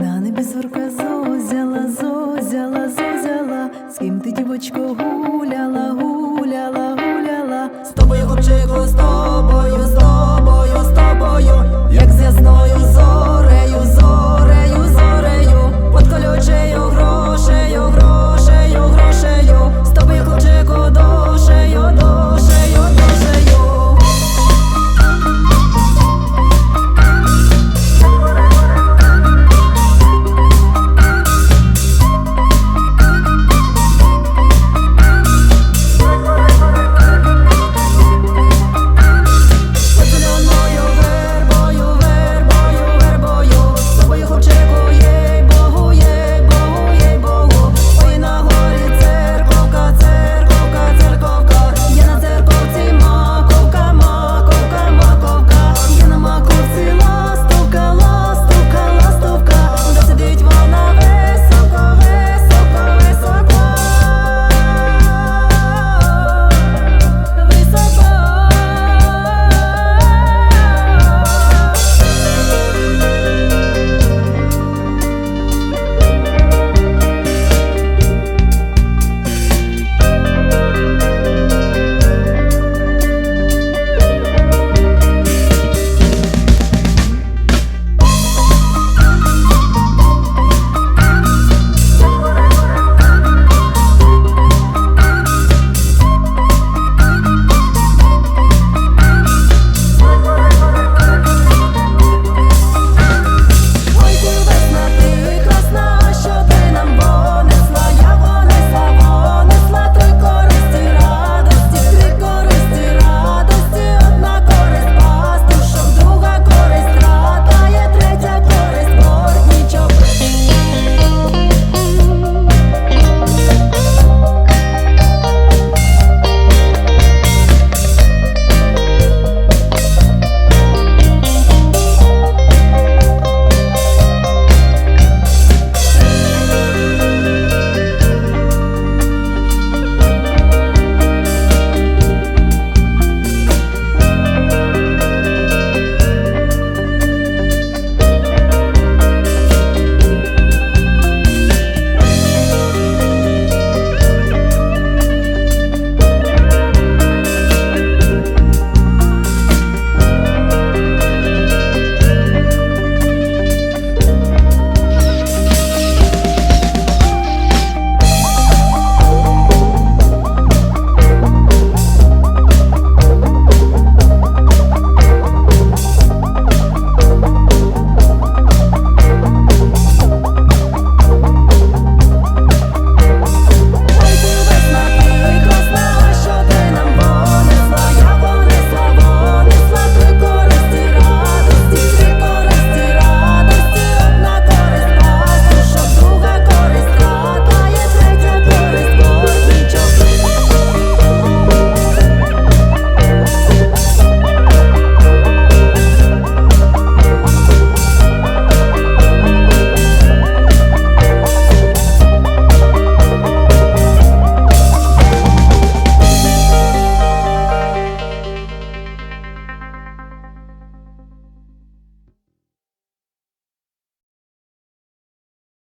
На небі зорка зозяла, зозяла, зозяла, з ким ти дівочко гуляла.